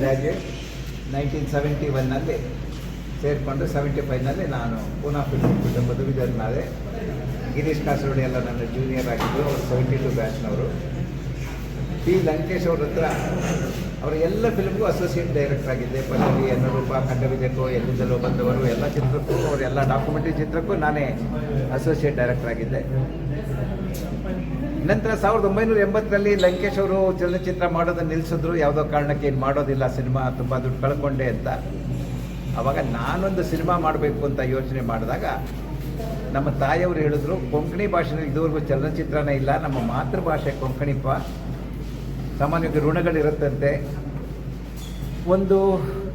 Graduate nineteen seventy ಒನ್ನಲ್ಲಿ ಸೇರಿಕೊಂಡು seventy ಫೈವ್ನಲ್ಲಿ ನಾನು ಪೂನಾ ಫಿಲ್ಮ್ ವಿಜಯನಾದೆ ಗಿರೀಶ್ ಕಾಸರೋಡಿ ಎಲ್ಲ ನನ್ನ ಜೂನಿಯರ್ ಆಗಿದ್ದರು ಅವರು ಸೆವೆಂಟಿ ಟು ಬ್ಯಾಚ್ನವರು. ಪಿ. ಲಂಕೇಶ್ ಅವ್ರ ಹತ್ರ ಅವರ ಎಲ್ಲ ಫಿಲ್ಮ್ಗೂ ಅಸೋಸಿಯೇಟ್ ಡೈರೆಕ್ಟರ್ ಆಗಿದ್ದೆ. ಪಲ್ಲವಿ ಅನ್ನರೂಪ ಖಂಡವಿದಕ್ಕೂ ಎಲ್ಲಿಂದಲೋ ಬಂದವರು, ಎಲ್ಲ ಚಿತ್ರಕ್ಕೂ ಅವರೆಲ್ಲ ಡಾಕ್ಯುಮೆಂಟ್ರಿ ಚಿತ್ರಕ್ಕೂ ನಾನೇ ಅಸೋಸಿಯೇಟ್ ಡೈರೆಕ್ಟರ್ ಆಗಿದ್ದೆ. ನಂತರ ಸಾವಿರದ ಒಂಬೈನೂರ ಎಂಬತ್ತರಲ್ಲಿ ಲಂಕೇಶ್ ಅವರು ಚಲನಚಿತ್ರ ಮಾಡೋದನ್ನು ನಿಲ್ಲಿಸಿದ್ರು ಯಾವುದೋ ಕಾರಣಕ್ಕೆ ಏನು ಮಾಡೋದಿಲ್ಲ ಸಿನಿಮಾ, ತುಂಬ ದುಡ್ಡು ಕಳ್ಕೊಂಡೆ ಅಂತ. ಆವಾಗ ನಾನೊಂದು ಸಿನಿಮಾ ಮಾಡಬೇಕು ಅಂತ ಯೋಚನೆ ಮಾಡಿದಾಗ ನಮ್ಮ ತಾಯಿಯವರು ಹೇಳಿದ್ರು, ಕೊಂಕಣಿ ಭಾಷೆಯಲ್ಲಿ ಇದುವರೆಗೂ ಚಲನಚಿತ್ರನೇ ಇಲ್ಲ, ನಮ್ಮ ಮಾತೃಭಾಷೆ ಕೊಂಕಣಿಪ್ಪ. ಸಾಮಾನ್ಯವಾಗಿ ಋಣಗಳಿರುತ್ತಂತೆ. ಒಂದು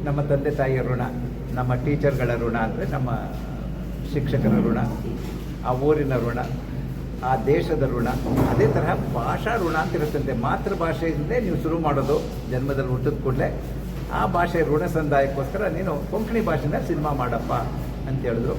ನಮ್ಮ ತಂದೆ ತಾಯಿಯ ಋಣ, ನಮ್ಮ ಟೀಚರ್ಗಳ ಋಣ ಅಂದರೆ ನಮ್ಮ ಶಿಕ್ಷಕರ ಋಣ, ಆ ಊರಿನ ಋಣ. ಆ ದೇಶದ ಋಣ, ಅದೇ ತರಹ ಭಾಷಾ ಋಣ ಅಂತ ಇರುತ್ತಂತೆ ಮಾತೃಭಾಷೆಯಿಂದಲೇ ನೀವು ಶುರು ಮಾಡೋದು ಜನ್ಮದಲ್ಲಿ ಹುಟ್ಟಿದ ಕೂಡಲೇ. ಆ ಭಾಷೆ ಋಣ ಸಂದಾಯಕ್ಕೋಸ್ಕರ ನೀನು ಕೊಂಕಣಿ ಭಾಷೆನ ಸಿನಿಮಾ ಮಾಡಪ್ಪ ಅಂತ ಹೇಳಿದ್ರು.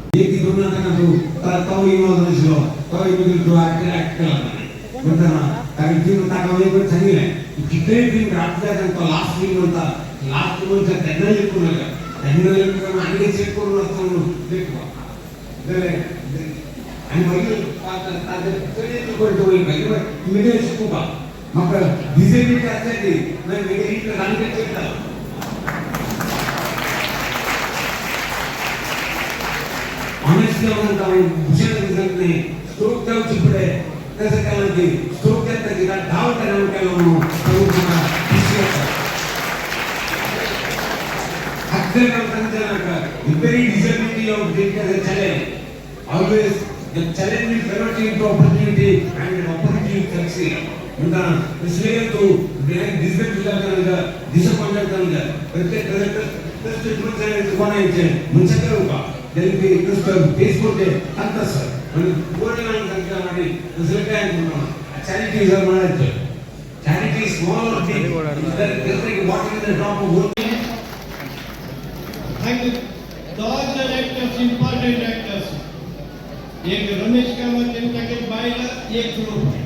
आणि वडील करतो मिडल शिकू का मग डिसेबिलिटी असल्याची नाही मिडल इंटर सांगते करता ऑनेस्टली म्हणता भूषण रिझल्ट नाही स्ट्रोक जाऊ चिपडे त्याचं काय म्हणते स्ट्रोक त्या त्याच्या डाव त्याला काय म्हणून अक्षर करताना रिपेरी डिसेबिलिटी ऑफ़ डेट चले always The challenge will convert into opportunity and an opportunity will succeed. ಅಂತ ವಿಶ್ಲೇತು ಡಿಸ್ಕಸ್ ಇಲ್ಲದನಗ ಡಿಸಪಾಯಿಂಟ್ಮೆಂಟ್ ಪ್ರತ್ಯೇಕ ಟೆಸ್ಟ್ ಟ್ರೀಟ್ಮೆಂಟ್ ಕೊನೆಯಂತೆ ಮುಂಚಕರುಕ ದೆಲ್ಲಿ ಟೆಸ್ಟ್ ಬೇಸ್ಕೊಂಡೆ ಅಂತ ಸರ್ ಒಂದು ಪೂರ್ಣಗಳನ್ನು ಸಂಖ್ಯೆ ಮಾಡಿ ರಿಸಲ್ಟ್ ಆಗಿರೋಣ ಚಾರಿಟಿ ಸರ್ ಮಾಡಿತ್ತು charity small or big is there what is the top of working and those are act the important important एक रमेश का कामत जनता के बाईला एक ग्रुप है।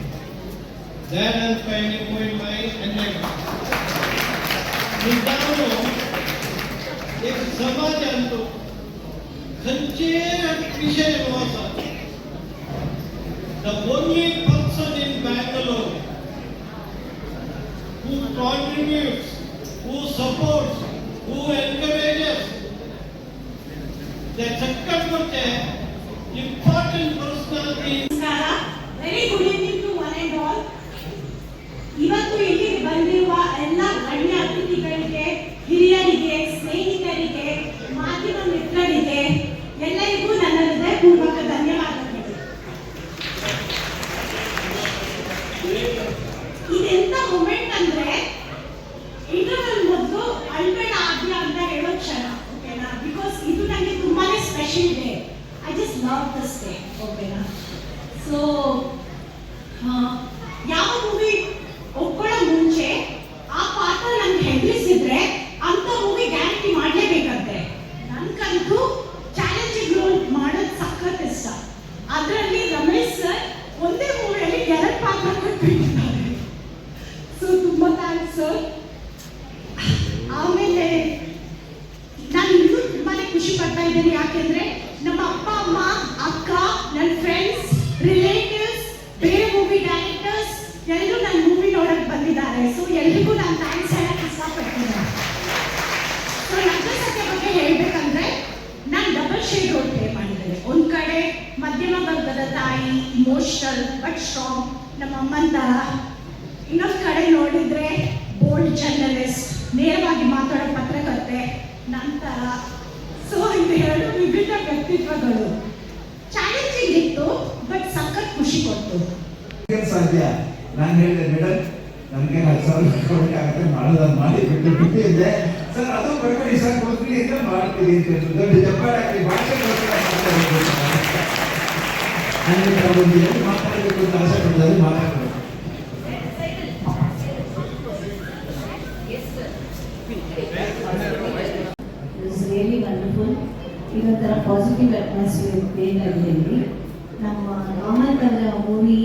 दयानंद पायनी मोइन भाई अन्य मित्रांनो एक समाज अंतो खंचे विषय जो आसा the only person in Bangalore who contributes, who supports who encourages the चक्कर करते ಇದೆಂತ ಮೊಮೆಂಟ್ ಅಂದ್ರೆ ಇಂಟರ್ವಲ್ ಮೊದಲು ಅಳ್ಬೇಡ ಆದ್ಯ ಅಂತ ಹೇಳೋ ಕ್ಷಣ ಓಕೆನಾ ಬಿಕಾಸ್ ಇದು ನನಗೆ ತುಂಬಾನೇ special day I just love this day ಓಕೆನಾ ಸೊ ಯಾವ ಮೂವಿ ಒಪ್ಕೊಳ್ಳೋ ಮುಂಚೆ ಆ ಪಾತ್ರ ನನ್ಗೆ ಹೆದರಿಸಿದ್ರೆ ಅಂತ ಮೂವಿ ಗ್ಯಾರಂಟಿ ಮಾಡಲೇಬೇಕಂತೆ ನನ್ಗಂತೂ ಚಾಲೆಂಜಿಂಗ್ ರೋಲ್ ಮಾಡೋದು ಸಖತ್ ಇಷ್ಟ ಅದರಲ್ಲಿ ರಮೇಶ್ ಸರ್ ಒಂದೇ ಮೂವಿಯಲ್ಲಿ ಎರಡು ಪಾತ್ರ ಕೊಟ್ಬಿಟ್ಟಿದ್ದಾರೆ ಸೊ ತುಂಬಾ ಥ್ಯಾಂಕ್ಸ್ ಸರ್ ಆಮೇಲೆ ನಾನು ಇನ್ನೂ ತುಂಬಾನೇ ಖುಷಿ ಪಡ್ತಾ ಇದ್ದೇನೆ ಯಾಕೆಂದ್ರೆ ನಮ್ಮ ಅಪ್ಪ, ಅಮ್ಮ, ಅಕ್ಕ ನನ್ನ ಫ್ರೆಂಡ್ಸ್ ರಿಲೇಟಿವ್ಸ್ ಬೇರೆ ಮೂವಿ ಡೈರೆಕ್ಟರ್ಸ್ ಎಲ್ಲರೂ ನನ್ನ ಮೂವಿ ನೋಡಕ್ ಬಂದಿದ್ದಾರೆ. ಸೊ ಎಲ್ರಿಗೂ ನಾನು ಥ್ಯಾಂಕ್ಸ್ ಹೇಳಕ್ ಇಷ್ಟಪಡ್ತೀನಿ. ಸೊ ನನ್ನ ಸತ್ಯ ಬಗ್ಗೆ ಹೇಳ್ಬೇಕಂದ್ರೆ ನಾನು ಡಬಲ್ ಶೇಡ್ ರೋಲ್ ಪ್ಲೇ ಮಾಡಿದ್ದೇನೆ. ಒಂದ್ ಕಡೆ ಮಧ್ಯಮ ವರ್ಗದ ತಾಯಿ ಇಮೋಷನಲ್ ಬಟ್ ಸ್ಟ್ರಾಂಗ್ ನಮ್ಮ ಅಮ್ಮನ ತರ. ಇನ್ನೊಂದು ಕಡೆ ನೋಡಿದ್ರೆ ಬೋಲ್ಡ್ ಜರ್ನಲಿಸ್ಟ್ ನೇರವಾಗಿ ಮಾತಾಡೋ ಪತ್ರಕರ್ತೆ ನಂತರ ಸೊ ಇದು ಎರಡು ವಿಭಿನ್ನ ವ್ಯಕ್ತಿತ್ವಗಳು ಚಾಲೆಂಜಿಂಗ್ ಇತ್ತು ಬಟ್ ಸಖತ್ ಖುಷಿ ಕೊಡ್ತು. ಏನ್ ಸಾಧ್ಯ? ನಾನು ಹೇಳಿದೆ ಮೇಡಮ್ ನಮಗೆ ಹತ್ತು ಸಾವಿರ ಕೊಡಬೇಕಾಗತ್ತೆ ಮಾಡೋದನ್ನ ಮಾಡಿ ಬಿಟ್ಟು ಬಿಟ್ಟಿದ್ದೆ ಸರ್ ಅದು ಕೊಡ್ಬೇಡಿ ಇಷ್ಟ ಕೊಡ್ತೀನಿ ಅಂತ ಮಾಡ್ತೀನಿ ಅಂತ ಹೇಳಿದ್ರು ದೊಡ್ಡ ಜಪ್ಪಾಡ ನನಗೆ ಭಾಷೆ ಮಾತಾಡಬೇಕು ಅಂತ ಆಸೆ ಪಡ್ತಾರೆ ಮಾತಾಡಬೇಕು. ವಂಡರ್ಫುಲ್ ಇದೊಂಥರ ಪಾಸಿಟಿವ್ ಅಟ್ಮಾಸ್ಫಿಯರ್ ಇಲ್ಲಿ ನಮ್ಮ ನಾರ್ಮಲ್ ಕನ್ನಡ ಮೂವಿ